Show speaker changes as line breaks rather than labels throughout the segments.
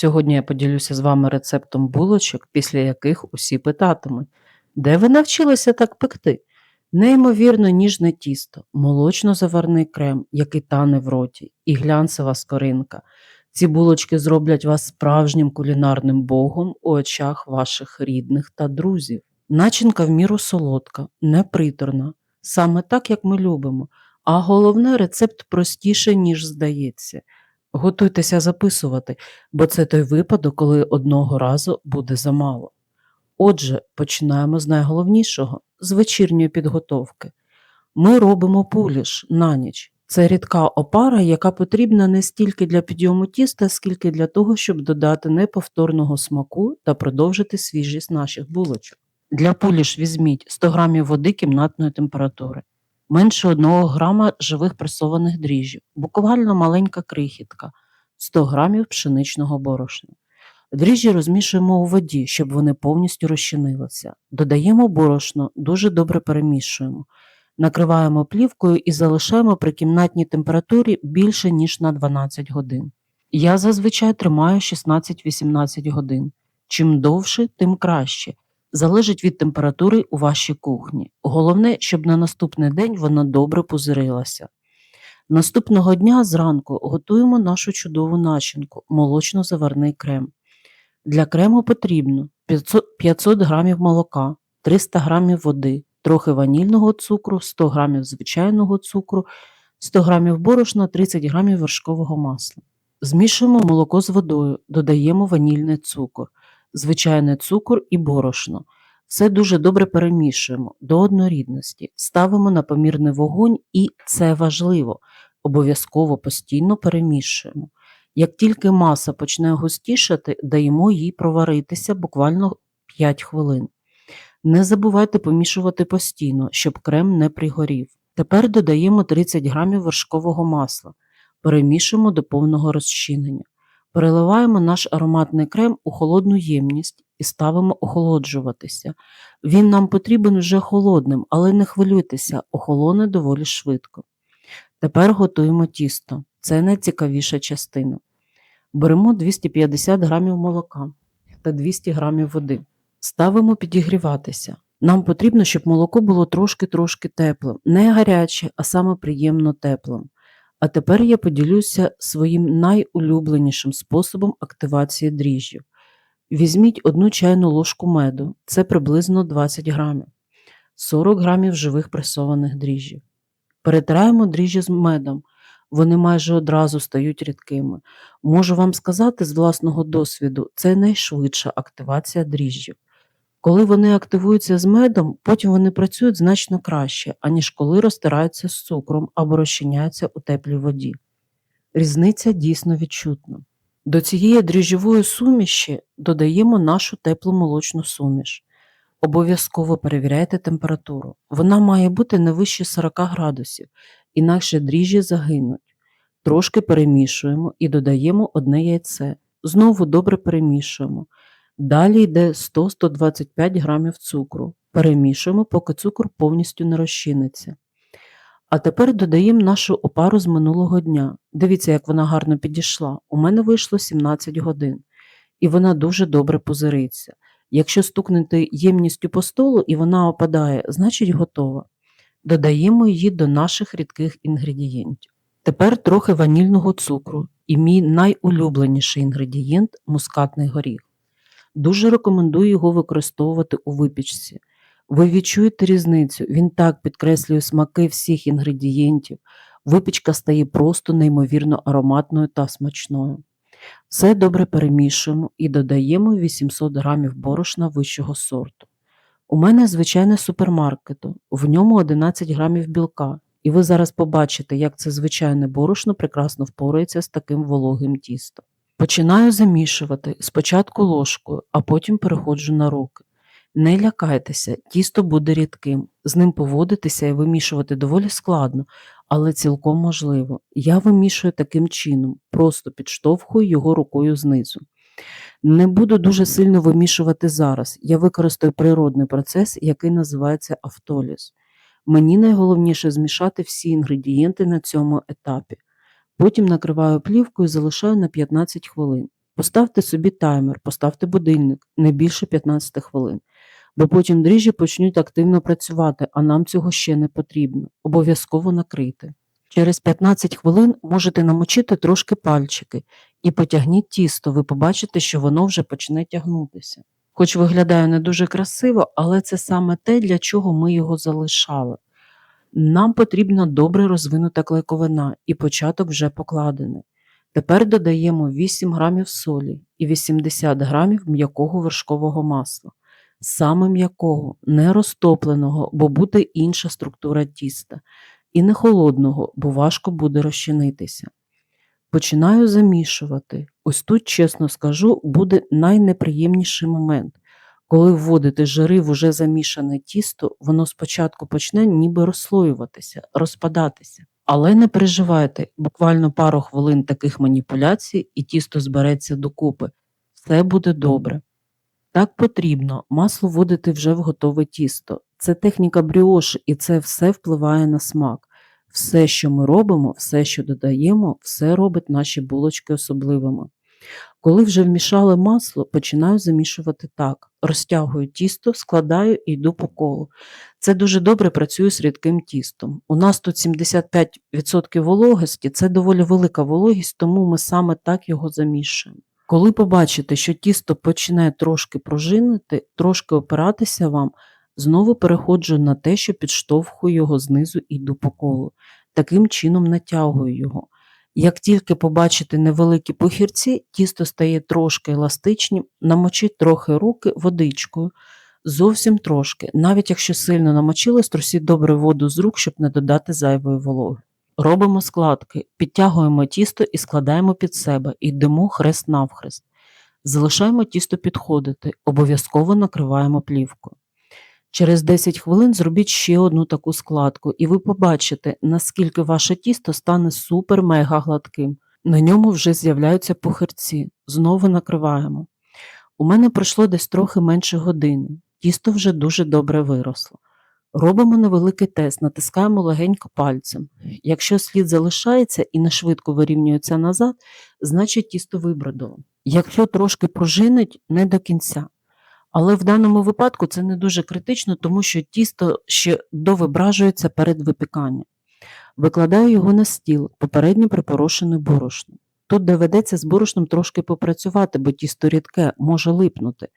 Сьогодні я поділюся з вами рецептом булочок, після яких усі питатимуть, де ви навчилися так пекти? Неймовірно ніжне тісто, молочно-заварний крем, який тане в роті, і глянцева скоринка. Ці булочки зроблять вас справжнім кулінарним богом у очах ваших рідних та друзів. Начинка в міру солодка, неприторна, саме так, як ми любимо. А головне, рецепт простіше, ніж здається. Готуйтеся записувати, бо це той випадок, коли одного разу буде замало. Отже, починаємо з найголовнішого з вечірньої підготовки. Ми робимо пуліш на ніч. Це рідка опара, яка потрібна не стільки для підйому тіста, скільки для того, щоб додати неповторного смаку та продовжити свіжість наших булочок. Для пуліш візьміть 100 г води кімнатної температури, менше 1 грама живих пресованих дріжджів, буквально маленька крихітка, 100 г пшеничного борошна. Дріжджі розмішуємо у воді, щоб вони повністю розчинилися. Додаємо борошно, дуже добре перемішуємо. Накриваємо плівкою і залишаємо при кімнатній температурі більше, ніж на 12 годин. Я зазвичай тримаю 16-18 годин. Чим довше, тим краще. Залежить від температури у вашій кухні. Головне, щоб на наступний день вона добре пузирилася. Наступного дня зранку готуємо нашу чудову начинку молочно-заварний крем. Для крему потрібно 500, 500 г молока, 300 г води, трохи ванільного цукру, 100 г звичайного цукру, 100 г борошна, 30 г вершкового масла. Змішуємо молоко з водою, додаємо ванільний цукор, звичайний цукор і борошно. Все дуже добре перемішуємо до однорідності, ставимо на помірний вогонь і це важливо, обов'язково постійно перемішуємо. Як тільки маса почне густішати, даємо їй проваритися буквально 5 хвилин. Не забувайте помішувати постійно, щоб крем не пригорів. Тепер додаємо 30 г вершкового масла, перемішуємо до повного розчинення. Переливаємо наш ароматний крем у холодну ємність і ставимо охолоджуватися. Він нам потрібен вже холодним, але не хвилюйтеся, охолоне доволі швидко. Тепер готуємо тісто. Це найцікавіша частина. Беремо 250 г молока та 200 г води. Ставимо підігріватися. Нам потрібно, щоб молоко було трошки-трошки теплим, не гаряче, а саме приємно теплим. А тепер я поділюся своїм найулюбленішим способом активації дріжджів. Візьміть одну чайну ложку меду, це приблизно 20 грамів, 40 грамів живих пресованих дріжджів. Перетираємо дріжджі з медом, вони майже одразу стають рідкими. Можу вам сказати з власного досвіду, це найшвидша активація дріжджів. Коли вони активуються з медом, потім вони працюють значно краще, аніж коли розтираються з цукром або розчиняються у теплій воді. Різниця дійсно відчутна. До цієї дріжджової суміші додаємо нашу теплу молочну суміш. Обов'язково перевіряйте температуру. Вона має бути не вище 40 градусів, інакше дріжджі загинуть. Трошки перемішуємо і додаємо одне яйце. Знову добре перемішуємо. Далі йде 100-125 грамів цукру. Перемішуємо, поки цукор повністю не розчиниться. А тепер додаємо нашу опару з минулого дня. Дивіться, як вона гарно підійшла. У мене вийшло 17 годин, і вона дуже добре пузириться. Якщо стукнути ємністю по столу і вона опадає, значить готова. Додаємо її до наших рідких інгредієнтів. Тепер трохи ванільного цукру і мій найулюбленіший інгредієнт мускатний горіх. Дуже рекомендую його використовувати у випічці. Ви відчуєте різницю, він так підкреслює смаки всіх інгредієнтів. Випічка стає просто неймовірно ароматною та смачною. Все добре перемішуємо і додаємо 800 г борошна вищого сорту. У мене звичайне супермаркету, в ньому 11 грамів білка, і ви зараз побачите, як це звичайне борошно прекрасно впорається з таким вологим тістом. Починаю замішувати спочатку ложкою, а потім переходжу на руки. Не лякайтеся, тісто буде рідким, з ним поводитися і вимішувати доволі складно, але цілком можливо. Я вимішую таким чином, просто підштовхую його рукою знизу. Не буду дуже сильно вимішувати зараз. Я використаю природний процес, який називається автоліз. Мені найголовніше змішати всі інгредієнти на цьому етапі. Потім накриваю плівкою і залишаю на 15 хвилин. Поставте собі таймер, поставте будильник не більше 15 хвилин, бо потім дріжджі почнуть активно працювати, а нам цього ще не потрібно. Обов'язково накрити. Через 15 хвилин можете намочити трошки пальчики і потягніть тісто, ви побачите, що воно вже почне тягнутися. Хоч виглядає не дуже красиво, але це саме те, для чого ми його залишали. Нам потрібна добре розвинута клейковина і початок вже покладений. Тепер додаємо 8 грамів солі і 80 грамів м'якого вершкового масла. Саме м'якого, не розтопленого, бо буде інша структура тіста, і не холодного, бо важко буде розчинитися. Починаю замішувати. Ось тут, чесно скажу, буде найнеприємніший момент. Коли вводите жири в уже замішане тісто, воно спочатку почне ніби розслоюватися, розпадатися. Але не переживайте, буквально пару хвилин таких маніпуляцій і тісто збереться докупи. Все буде добре. Так потрібно масло вводити вже в готове тісто. Це техніка бріош, і це все впливає на смак. Все, що ми робимо, все, що додаємо, все робить наші булочки особливими. Коли вже вмішали масло, починаю замішувати так. Розтягую тісто, складаю і йду по колу. Це дуже добре працює з рідким тістом. У нас тут 75% вологості, це доволі велика вологість, тому ми саме так його замішуємо. Коли побачите, що тісто починає трошки пружинити, трошки опиратися вам, знову переходжу на те, що підштовхую його знизу і йду по колу. Таким чином натягую його. Як тільки побачите невеликі похірці, тісто стає трошки еластичнім, намочіть трохи руки водичкою, зовсім трошки. Навіть якщо сильно намочили, струсіть добре воду з рук, щоб не додати зайвої вологи. Робимо складки, підтягуємо тісто і складаємо під себе, йдемо хрест навхрест. Залишаємо тісто підходити, обов'язково накриваємо плівкою. Через 10 хвилин зробіть ще одну таку складку, і ви побачите, наскільки ваше тісто стане супер-мега гладким. На ньому вже з'являються пухирці. Знову накриваємо. У мене пройшло десь трохи менше години. Тісто вже дуже добре виросло. Робимо невеликий тест, натискаємо легенько пальцем. Якщо слід залишається і не швидко вирівнюється назад, значить тісто вибродило. Якщо трошки пружинить, не до кінця. Але в даному випадку це не дуже критично, тому що тісто ще довибражується перед випіканням. Викладаю його на стіл, попередньо припорошений борошном. Тут доведеться з борошном трошки попрацювати, бо тісто рідке може липнути.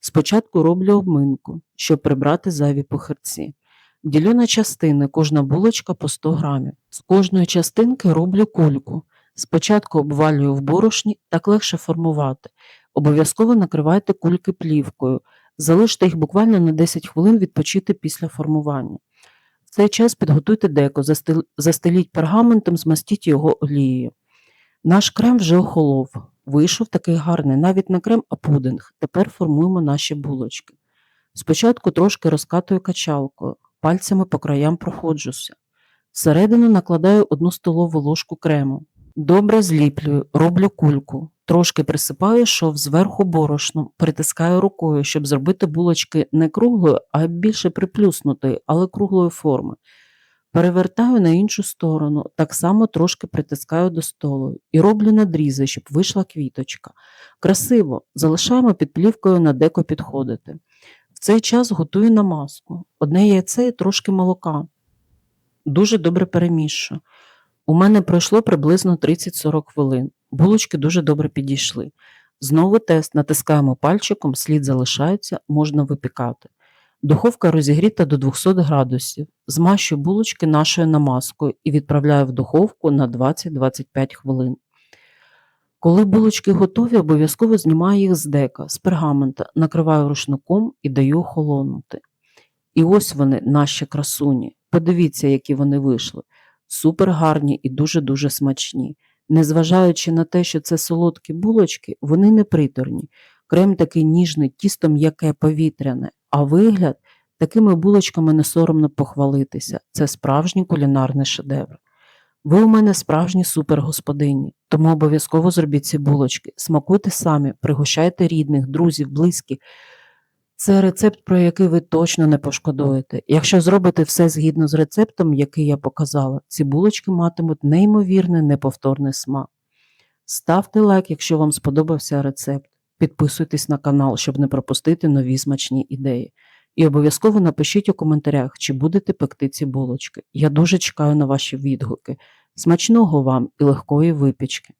Спочатку роблю обминку, щоб прибрати зайві похирці. Ділю на частини, кожна булочка по 100 грамів. З кожної частинки роблю кульку. Спочатку обвалюю в борошні, так легше формувати. Обов'язково накривайте кульки плівкою, залиште їх буквально на 10 хвилин відпочити після формування. В цей час підготуйте деко, застеліть пергаментом, змастіть його олією. Наш крем вже охолов. Вийшов такий гарний, навіть не крем, а пудинг. Тепер формуємо наші булочки. Спочатку трошки розкатую качалкою, пальцями по краям проходжуся. Всередину накладаю одну столову ложку крему. Добре зліплюю, роблю кульку. Трошки присипаю шов зверху борошном, притискаю рукою, щоб зробити булочки не круглої, а більше приплюснутої, але круглої форми. Перевертаю на іншу сторону, так само трошки притискаю до столу і роблю надрізи, щоб вийшла квіточка. Красиво, залишаємо під плівкою на деко підходити. В цей час готую намазку. Одне яйце і трошки молока. Дуже добре перемішую. У мене пройшло приблизно 30-40 хвилин. Булочки дуже добре підійшли. Знову тест натискаємо пальчиком, слід залишається, можна випікати. Духовка розігріта до 200 градусів. Змащую булочки нашою намазкою і відправляю в духовку на 20-25 хвилин. Коли булочки готові, обов'язково знімаю їх з дека, з пергамента, накриваю рушником і даю охолонути. І ось вони, наші красуні. Подивіться, які вони вийшли. Супер гарні і дуже-дуже смачні. Незважаючи на те, що це солодкі булочки, вони не приторні. Крем такий ніжний, тісто м'яке повітряне, а вигляд такими булочками не соромно похвалитися. Це справжній кулінарний шедевр. Ви у мене справжні супергосподині, тому обов'язково зробіть ці булочки, смакуйте самі, пригощайте рідних, друзів, близьких. Це рецепт, про який ви точно не пошкодуєте. Якщо зробите все згідно з рецептом, який я показала, ці булочки матимуть неймовірний неповторний смак. Ставте лайк, якщо вам сподобався рецепт. Підписуйтесь на канал, щоб не пропустити нові смачні ідеї. І обов'язково напишіть у коментарях, чи будете пекти ці булочки. Я дуже чекаю на ваші відгуки. Смачного вам і легкої випічки!